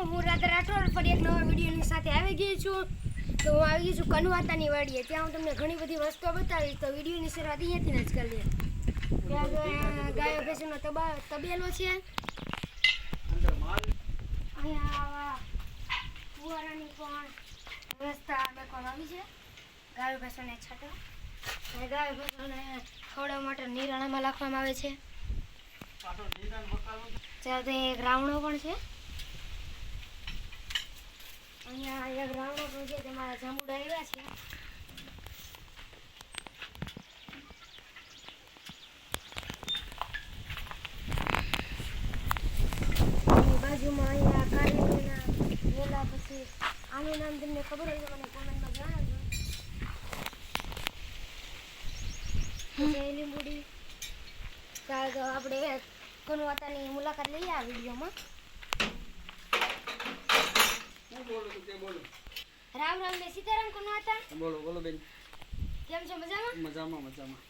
હું રાધા રાઠોડ ફરી એક નવા વિડીયોની સાથે આવી ગઈ છું. તો હું આવી ગઈ છું કનવાતાની વાડીએ. ત્યાં હું તમને ઘણી બધી વસ્તુઓ બતાવીશ. તો વિડીયોની શરૂઆત અહીંયાથી જ કરી લઈએ ત્યાં ગાયો, ભેંસોનો તબા, તબેલો છે. અહીંયા ફુવારાની પણ વ્યવસ્થા રાખવામાં આવી છે. ગાયો, ભેંસોને છાંટો. અને ગાયો, ભેંસોને ખવડાવવા માટે નિરાણામાં રાખવામાં આવે છે. ત્યાં તો એક રાવણો પણ છે. અહીંયા એક રાવણો પણ છે તેમાં જાંબુડા આવ્યા છે. બાજુમાં અહીંયા કારેલીના વેલા પછી, આનું નામ ખબર હોય તો મને કોમેન્ટમાં જણાવજો. લીંબુડી આપણે કનવાતાની મુલાકાત લઈએ આ વિડીયોમાં. હું બોલું છું તે બોલું. રામ રામ ને સીતારામ કનવાતા બોલો બોલો બેન. કેમ છો? મજામાં? મજામાં મજામાં.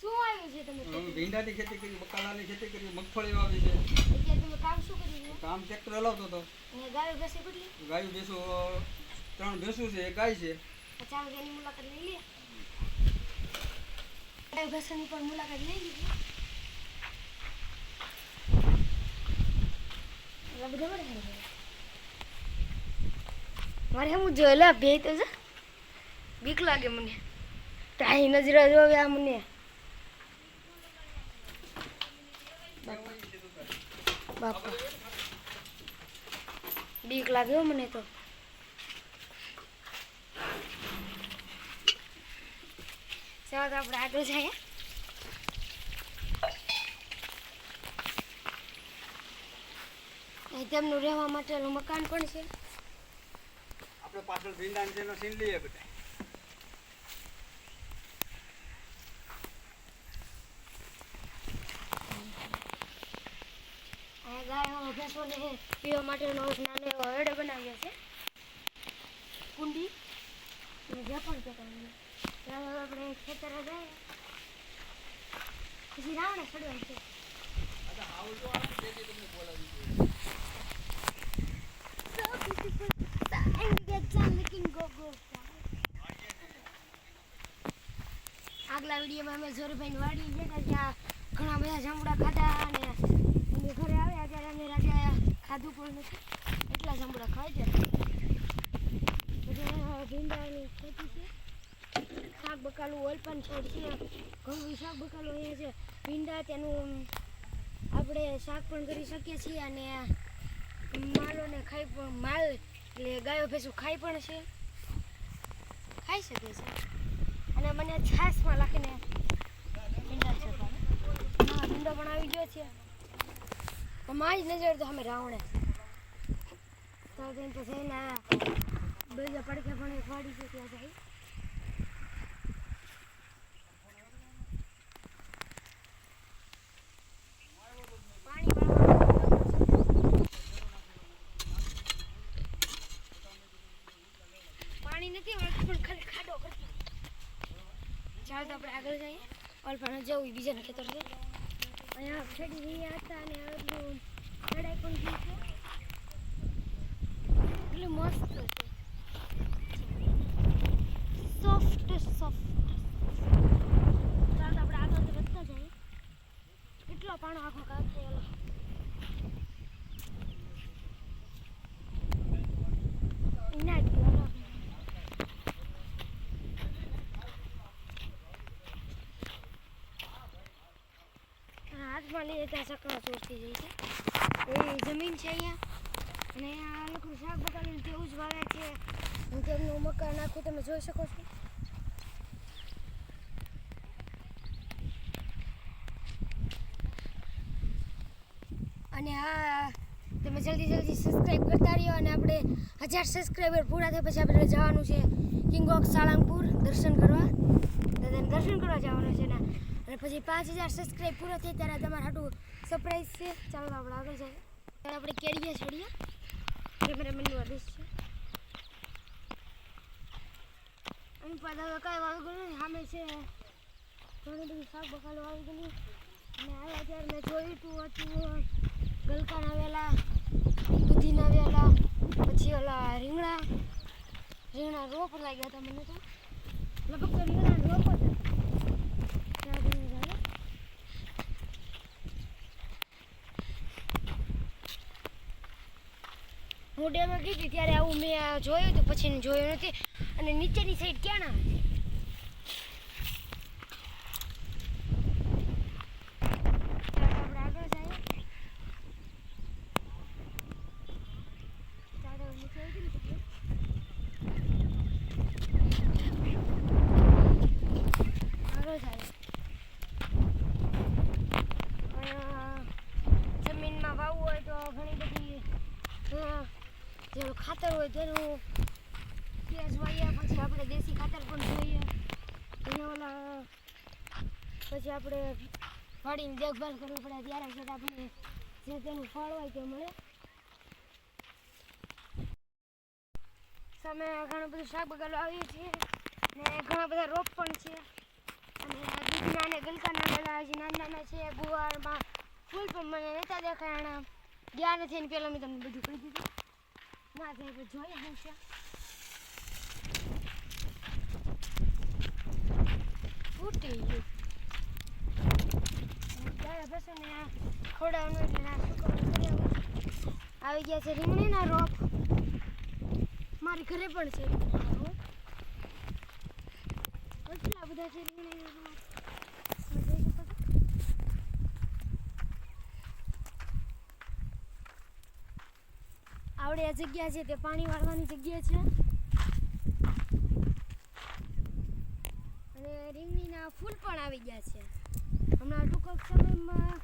શું આવ્યું છે તમે ભીંડાની ખેતી કરી બકાલાની ખેતી કરી મગફળી વાવી છે. અત્યારે તમે કામ શું કરી રહ્યા કામ ટ્રેક્ટર હલાવતો હતો. ને ગાયો બેસે કેટલી? ગાયો ભેંસો ત્રણ ભેંસું છે એક ગાય છે. ચાલો એની મુલાકાત લઈ લે. ગાયો ભેંસોની પણ મુલાકાત લઈ લીધી. બધા છે. મારે હું જોયેલા બે તો છે. બીક લાગે મને. તાઈ નજરે જોવે આ મને. બાપા. બીક લાગ્યો મને તો. ચાલો તો આપણે આગળ જઈએ. તેમનું રહેવા માટેનું મકાન પણ છે. આપણે પાછળ ભીંડા છે સીન લઈએ બધા. ગાયો ભેંસોને પીવા માટેનો નાનો એવો હરડો બનાવ્યો છે. કુંડી. જે પણ કહેતા હોય ત્યાં આપણે ખેતરે જાય પછી રાવણે ચડવાનું છે. So આગલા વિડીયોમાં અમે જોરભાઈ વાડી ગયા ત્યાં ઘણા બધા જાંબુડા ખાધા અને ઘરે આવ્યા ત્યારે અમે રાજા ખાધું પણ નથી. એટલા જાંબુડા છે બધા ભીંડાની ખેતી છે. શાક બકાલું ઓલપન છોડ છે. ઘણું શાક બકાલું અહીંયા છે. ભીંડા તેનું આપણે શાક પણ કરી શકીએ છીએ અને માલોને ખાઈ પણ માલ એટલે ગાયો ભેંસું ખાઈ પણ છે. ખાઈ શકે છે. અને મને છાશમાં નાખીને ભીંડા છે ભાવે. પણ આવી ગયો છે. મારી નજર તો અમે રાવણે. તો તેમ પછી એના બીજા પડખે પણ એક વાડી છે ત્યાં જાય પાણી વાળવાનું પાણી નથી વળતું પણ ખાલી ખાડો કરતો ચાલો તો આપણે આગળ જઈએ. ઓલપાણ જવું બીજા નથી છે. અહીંયા છેડી રહ્યા હતા અને હવે ચડાઈ પણ ગઈ એટલું મસ્ત છે સોફ્ટ સોફ્ટ ચાલો તો આપણે આગળ વધતા જઈએ કેટલો પાણો આખો કાપ થયેલો ના જ ગયો હાથમાં લઈ ત્યાં સકડો ચોરતી જાય છે. એ જમીન છે અહીંયા. અને આ લોકો શાક બકાલીને તેવું જ વાવે છે. હું તેમનું મકાન આખું તમે જોઈ શકો છો. અને આ તમે જલ્દી જલ્દી સબસ્ક્રાઈબ કરતા રહ્યો અને આપણે હજાર સબસ્ક્રાઈબર પૂરા થયા પછી આપણે જવાનું છે કિંગ ઓફ સાળંગપુર દર્શન કરવા. દાદાને દર્શન કરવા જવાનું છે ને. પછી પાંચ હજાર સબસ્ક્રાઈબ પૂરો થાય ત્યારે તમારે હાટું સરપ્રાઈઝ છે. ચાલો આપણે આગળ જઈએ. ત્યારે આપણે કેરીએ છોડીએ. કેમેરામેનનું આદેશ છે. અને પાછા કાંઈ વાવી ગયું સામે છે ઘણી બધી શાક બકાલો આવી ગયું અને આવ્યા ત્યારે મેં જોયું હતું હતું ગલકાન આવેલા, દૂધીના આવેલા, પછી ઓલા રીંગણા રીંગણા રોપ લાગ્યા હતા મને તો. લગભગ તો રીંગણા રોપ હતા. ત્યાં રીંગણા હતા. હું ડેમે ગઈ હતી ત્યારે આવું મેં જોયું હતું, પછી જોયું નથી. અને નીચેની સાઈડ ક્યાં ના હતી ચાલો આપણે આગળ જઈએ ચાલો નીચે આવી ગયું ને આગળ જાય જમીનમાં વાવવું હોય તો ઘણી બધી અ, હોય તેનું પેજ વાઈએ, પછી આપણે દેશી ખાતર પણ જોઈએ. એને ઓલા પછી આપણે વાડીની દેખભાલ કરવી પડે ત્યારે છે આપણે જે તેનું ફળ હોય તે મળે. સામે ઘણું બધું શાક બગાલો આવ્યું છે ને ઘણા બધા રોપ પણ છે. અને દૂધના અને ગલકાના બધા હજી નાના નાના છે, ગુવારમાં ફૂલ પણ મને નહોતા દેખાય ગયા નથી ને પેલા મેં તમને બધું કહી દીધું. ના થાય તો જોઈએ શું છે. ફૂટી ગયું. ત્યારે પછી ને આ ખવડાવવાનું એટલે કરી આવું. ગયા છે રીંગણીના રોપ. મારી ઘરે પણ છે. રોપ બધા છે રીંગણીના રોપ તમે જોઈ શકો છો આવડે આ જગ્યા છે તે પાણી વાળવાની જગ્યા છે. અને રીંગણીના ફૂલ પણ આવી ગયા છે. હમણાં ટૂંક સમયમાં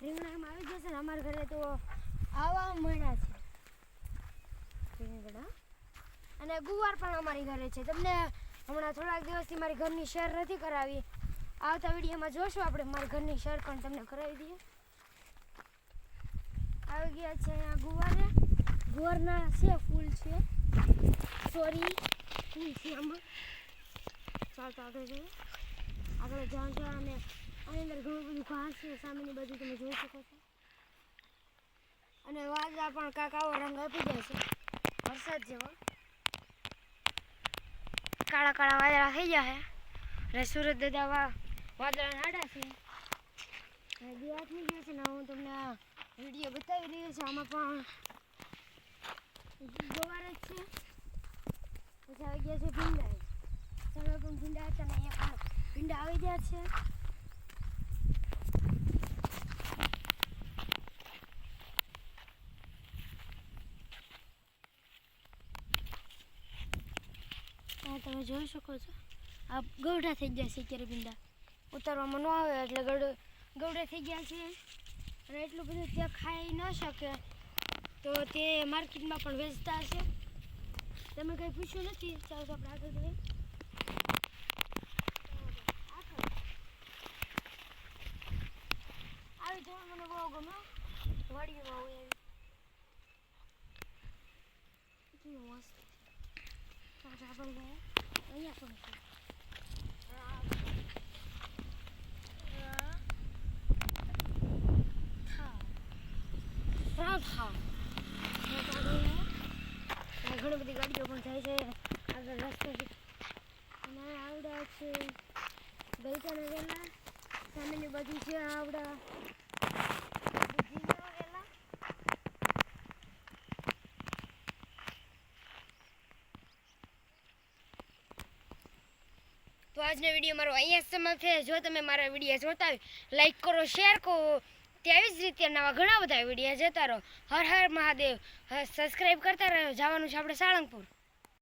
રીંગણામાં આવી જશે ને અમારા ઘરે તો આવા મળ્યા છે. રીંગણા. અને ગુવાર પણ અમારી ઘરે છે. તમને હમણાં થોડાક દિવસથી મારી ઘરની શેર નથી કરાવી. આવતા વિડીયોમાં જોશું આપણે મારી ઘરની શેર પણ તમને કરાવી દઈએ. આવી ગયા છે અહીંયા ગુવારે. ગુવારના છે, ફૂલ છે. સોરી ફૂલ છે આમાં. ચાલતો આગળ જઈએ. આગળ જવાનું છે અને આની અંદર ઘણું બધું ઘાસ છે, સામેની બાજુ તમે જોઈ શકો છો. અને વાદળા પણ કાંક આવો રંગ આપી જાય છે. વરસાદ જેવો. કાળા કાળા વાદળા થઈ ગયા છે. અને સુરત દાદા વાદળા નાડા છે. દિવસની ગયો છે ને, હું તમને વીડિયો બતાવી રહ્યો છું. આમાં પણ ગવાર છે. આવી ગયા છે ભીંડા. પણ ભીંડા હતા ભીંડા આવી ગયા છે. તમે જોઈ શકો છો. આ ગૌડા થઈ ગયા છે અત્યારે ભીંડા. ઉતારવામાં ન આવે એટલે ગૌડા થઈ ગયા છે. અને એટલું બધું ત્યાં ખાઈ ન શકે. તો તે માર્કેટમાં પણ વેચતા હશે. તમે કંઈ પૂછ્યું નથી? ચાલો આપણે આગળ જઈએ આવી જવા મને બહુ ગમે. વાડીમાં મસ્ત તો આગળ જઈએ અહીંયા પણ છે. રાધા ઘણી બધી ગાડીઓ પણ જાય છે. આગળ રસ્તો અને આવડા છે. ગલકાના વેલા. સામેની બાજુ છે આવડા. તો આજનો વીડિયો મારો અહીંયા સમાપ્ત છે જો તમે મારા વીડિયો જોતા લાઈક કરો શેર કરો. તેવી જ રીતે નવા ઘણા બધા વીડિયો જતા રહો. હર હર મહાદેવ. સબસ્ક્રાઈબ કરતા રહ્યો જવાનું છે આપણે સાળંગપુર.